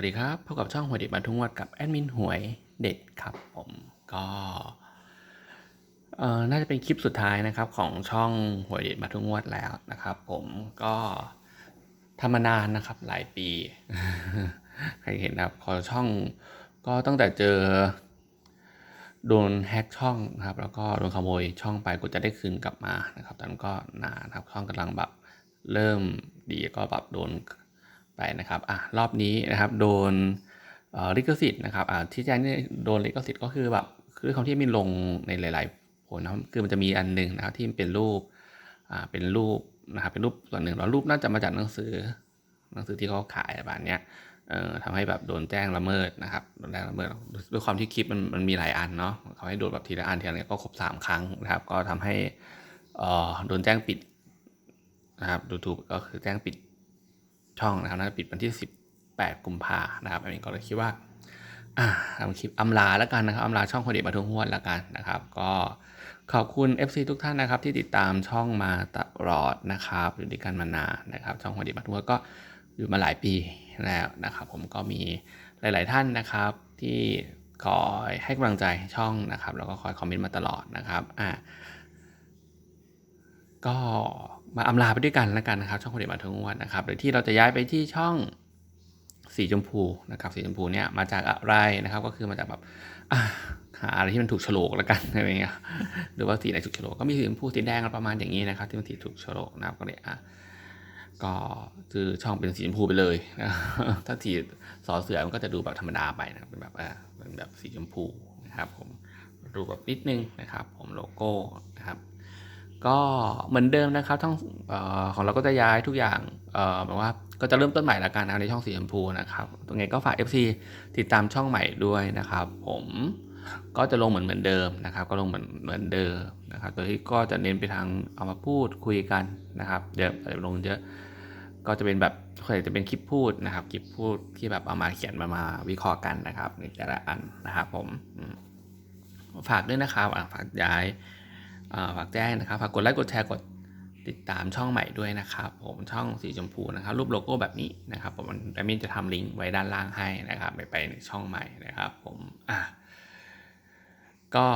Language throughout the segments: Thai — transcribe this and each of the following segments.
วัสดีครับ พบกับช่องหวยเด็ดมาทุงวันกับแอดมินหวยเด็ดครับผมก็เอ่อน่าจะเป็นคลิปสุดท้ายนะครับของช่องหวยเด็ดมาทุงวัดแล้วนะครับ ผมก็ทำมานานนะครับหลายปีใครเห็นนะครับพอช่องก็ตั้งแต่เจอโดนแฮ็กช่องนะครับ แล้วก็โดนขโมยช่องไปกูจะได้คืนกลับมานะครับตอนนั้นก็นานนะครับช่องกำลังแบบเริ่มดีก็แบบโดน ไปนะครับอะรอบนี้นะครับโดนลิขสิทธิ์นะครับอ่าที่แจ้งนี่โดนลิขสิทธิ์ก็คือแบบคือของที่มีลงในหลาย ๆ ผลนะคือมันจะมีอันหนึ่งนะครับที่เป็นรูปอ่าเป็นรูปนะครับเป็นรูปส่วนหนึ่งแล้วรูปน่าจะมาจากหนังสือ หนังสือที่เขาขายแบบเนี้ยเอ่อทำให้แบบโดนแจ้งละเมิดนะครับโดนแจ้งละเมิดด้วยความที่คลิปมันมันมีหลายอันเนาะเขาให้โดนแบบทีละอันทีละอันก็ครบสามครั้งนะครับ ก็ทำให้เอ่อโดนแจ้งปิดนะครับดูทูบก็คือแจ้งปิด ช่องนะครับน่าจะปิดวันที่ 18 กุมภานะครับอันนี้ก็เลยคิดว่าอ่าทำคลิปอำลาแล้วกันนะครับอำลาช่องคนเด็กมาทุกงวดแล้วกันนะครับ ก็ขอบคุณ FC ทุกท่านนะครับที่ติดตามช่องมาตลอดนะครับอยู่ด้วยกันมานานนะครับ ช่องคนเด็กมาทุกงวดก็อยู่มาหลายปีแล้วนะครับ ผมก็มีหลาย ๆ ท่านนะครับที่คอยให้กำลังใจช่องนะครับ แล้วก็คอยคอมเมนต์มาตลอดนะครับอ่า ก็มาอำลาไปด้วยกันแล้วกันนะครับ ช่องคนเด็กมาทุกงวดนนะครับโดยที่เราจะย้ายไปที่ช่องสีชมพูนะครับสีชมพูเนี่ยมาจากอะไรนะครับก็คือมาจากแบบหาอะไรที่มันถูกโฉลกแล้วกันอะไรเงี้ยหรือว่าสีไหนถูกโฉลกก็มีสีชมพูสีแดงประมาณอย่างนี้นะครับ ที่มันสีถูกโฉลกนะครับก็เลยอะก็คือช่องเป็นสีชมพูไปเลยนะถ้าสีสอเสือมันก็จะดูแบบธรรมดาไปนะเป็นแบบอ่าเป็นแบบสีชมพูนะครับผมดูปแบบนิดนึงนะครับ ผมโลโก้นะครับ ก็เหมือนเดิมนะครับช่องออของเราก็จะย้ายทุกอย่างแบบว่าก็จะเริ่มต้นใหม่ละกันนะในช่องสีชมพูนะครับตรงนี้ก็ฝาก FC ติดตามช่องใหม่ด้วยนะครับ ผมก็จะลงเหมือนเหมือนเดิมนะครับ ก็ลงเหมือนเหมือนเดิมนะครับโดยที่ก็จะเน้นไปทางเอามาพูดคุยกันนะครับเดี๋ยวลงเยอะก็จะเป็นแบบส่วนใหญ่จะเป็นคลิปพูดนะครับคลิปพูดที่แบบเอามาเขียนมามาวิเคราะห์กันนะครับในแต่ละอันนะครับผมฝากด้วยนะครับฝากย้าย ฝากแจ้งนะครับฝากกดไลค์กดแชร์กดติดตามช่องใหม่ด้วยนะครับผมช่องสีชมพูนะครับ รูปโลโก้แบบนี้นะครับผมแอดมินจะทำลิงก์ไว้ด้านล่างให้นะครับไปไปในช่องใหม่นะครับผมอะก็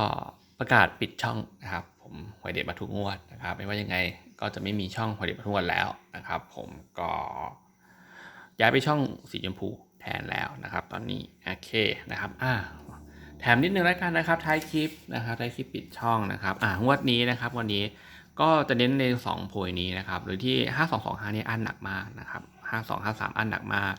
ประกาศปิดช่องนะครับผมหวยเด็ดมาทุกงวดนะครับ ไม่ว่ายังไงก็จะไม่มีช่องหวยเด็ดมาทุกงวดแล้วนะครับ ผมก็ย้ายไปช่องสีชมพูแทนแล้วนะครับ ตอนนี้โอเคนะครับอ่า แถมนิดนึงแล้วกันนะครับท้ายคลิปนะครับท้ายคลิปปิดช่องนะครับอ่างวดนี้นะครับ วันนี้ก็จะเน้นใน2โพยนี้นะครับหรือที่ 5225นี่อันหนักมากนะครับ5253 อันหนักมาก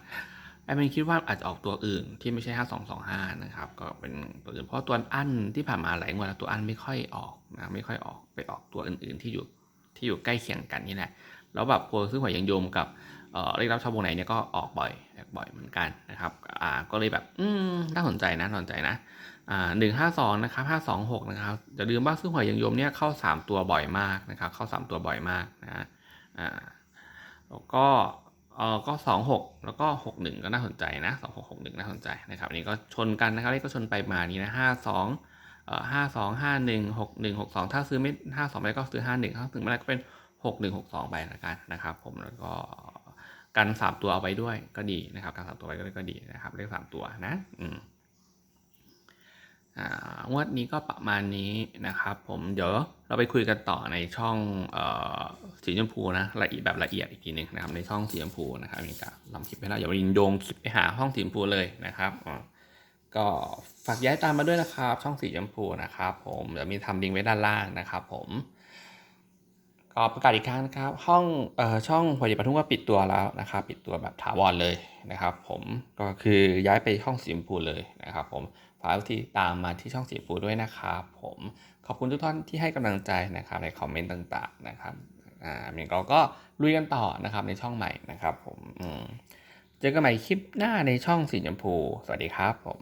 ไอ้เป็นคิดว่าอาจจะออกตัวอื่นที่ไม่ใช่ 5225 นะครับ ก็เป็นตัวอื่นเพราะตัวอันที่ผ่านมาหลายงวดแล้วตัวอันไม่ค่อยออกนะไม่ค่อยออกไปออกตัวอื่น ๆที่อยู่ ที่อยู่ใกล้เคียงกันนี่แหละ แล้วแบบโพยซื้อหวยยังโยมกับเอ่อเลขรับชาววงไหนเนี่ยก็ออกบ่อยออกบ่อยเหมือนกันนะครับอ่าก็เลยแบบอืมน่าสนใจนะน่าสนใจนะอ่าหนึ่งห้าสองนะครับห้าสองหกนะครับอย่าลืมว่าซึ่งหวยยังยมเนี่ยเข้าสามตัวบ่อยมากนะครับ เข้าสามตัวบ่อยมากนะอ่าแล้วก็เออก็สองหกแล้วก็หกหนึ่งก็น่าสนใจนะสองหกหกหนึ่งน่าสนใจนะครับอันนี้ก็ชนกันนะครับเลขก็ชนไปมานี้นะห้าสอง ห้าสองห้าหนึ่งหกหนึ่งหกสองถ้าซื้อไม่ห้าสองไปก็ซื้อห้าหนึ่งถ้าถึงไม่ได้ก็เป็นหกหนึ่งหกสองไปละกันนะครับ ผมแล้วก็กันสามตัวเอาไว้ด้วยก็ดีนะครับกันสามตัวไว้ก็ดีนะครับ เลขสามตัวนะ อืมอ่างวดนี้ก็ประมาณนี้นะครับ ผมเดี๋ยวเราไปคุยกันต่อในช่องเอ่อสีชมพูนะละเอียดแบบละเอียดอีกทีหนึ่งนะครับในช่องสีชมพูนะครับมีการทำคลิปให้เราอย่าไปยิงโยงคลิปไปหาห้องสีชมพูเลยนะครับอ่า ก็ฝากย้ายตามมาด้วยนะครับ ช่องสีชมพูนะครับ ผมเดี๋ยวมีทำลิงก์ไว้ด้านล่างนะครับ ผมก็ประกาศอีกครั้งนะครับ ห้องเอ่อช่องพอดีปทุมก็ปิดตัวแล้วนะครับ ปิดตัวแบบถาวรเลยนะครับ ผมก็คือย้ายไปช่องสีชมพูเลยนะครับ ผมฝากที่ตามมาที่ช่องสีชมพูด้วยนะครับ ผมขอบคุณทุกท่านที่ให้กำลังใจนะครับในคอมเมนต์ต่าง ๆ นะครับอ่ามีเราก็ลุยกันต่อนะครับในช่องใหม่นะครับ ผมอืมเจอกันใหม่คลิปหน้าในช่องสีชมพู สวัสดีครับผม